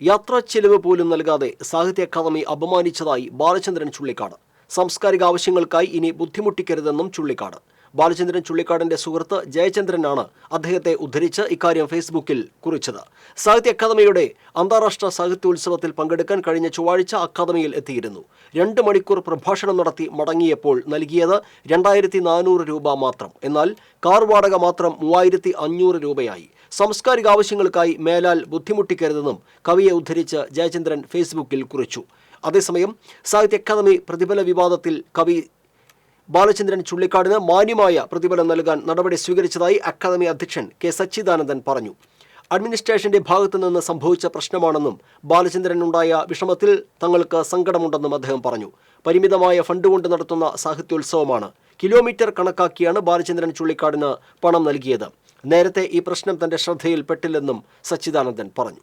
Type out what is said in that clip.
യാത്രാ ചെലവ് പോലും നൽകാതെ സാഹിത്യ അക്കാദമി അപമാനിച്ചതായി ബാലചന്ദ്രൻ ചുള്ളിക്കാട്. സാംസ്കാരിക ആവശ്യങ്ങൾക്കായി ഇനി ബുദ്ധിമുട്ടിക്കരുതെന്നും ചുള്ളിക്കാട്. ബാലചന്ദ്രൻ ചുള്ളിക്കാടിന്റെ സുഹൃത്ത് ജയചന്ദ്രനാണ് അദ്ദേഹത്തെ ഉദ്ധരിച്ച് ഇക്കാര്യം ഫേസ്ബുക്കിൽ കുറിച്ചത്. സാഹിത്യ അക്കാദമിയുടെ അന്താരാഷ്ട്ര സാഹിത്യോത്സവത്തിൽ പങ്കെടുക്കാൻ കഴിഞ്ഞ ചൊവ്വാഴ്ച അക്കാദമിയിൽ എത്തിയിരുന്നു. രണ്ട് മണിക്കൂർ പ്രഭാഷണം നടത്തി മടങ്ങിയപ്പോൾ നൽകിയത് രണ്ടായിരത്തി നാനൂറ് രൂപ മാത്രം. എന്നാൽ കാർ വാടക മാത്രം മൂവായിരത്തി അഞ്ഞൂറ് രൂപയായി. സാംസ്കാരിക ആവശ്യങ്ങൾക്കായി മേലാൽ ബുദ്ധിമുട്ടിക്കരുതെന്നും കവിയെ ഉദ്ധരിച്ച് ജയചന്ദ്രൻ ഫേസ്ബുക്കിൽ കുറിച്ചു. അതേസമയം സാഹിത്യ അക്കാദമി പ്രതിഫല വിവാദത്തിൽ കവി ബാലചന്ദ്രൻ ചുള്ളിക്കാടിന് മാന്യമായ പ്രതിഫലം നൽകാൻ നടപടി സ്വീകരിച്ചതായി അക്കാദമി അധ്യക്ഷൻ കെ സച്ചിദാനന്ദൻ പറഞ്ഞു. അഡ്മിനിസ്ട്രേഷന്റെ ഭാഗത്തു നിന്ന് സംഭവിച്ച പ്രശ്നമാണെന്നും ബാലചന്ദ്രൻ ബാലചന്ദ്രനുണ്ടായ വിഷമത്തിൽ തങ്ങൾക്ക് സങ്കടമുണ്ടെന്നും അദ്ദേഹം പറഞ്ഞു. പരിമിതമായ ഫണ്ട് കൊണ്ട് നടത്തുന്ന സാഹിത്യോത്സവമാണ്. കിലോമീറ്റർ കണക്കാക്കിയാണ് ബാലചന്ദ്രൻ ചുള്ളിക്കാടിന് പണം നൽകിയത്. നേരത്തെ ഈ പ്രശ്നം തന്റെ ശ്രദ്ധയിൽപ്പെട്ടില്ലെന്നും സച്ചിദാനന്ദൻ പറഞ്ഞു.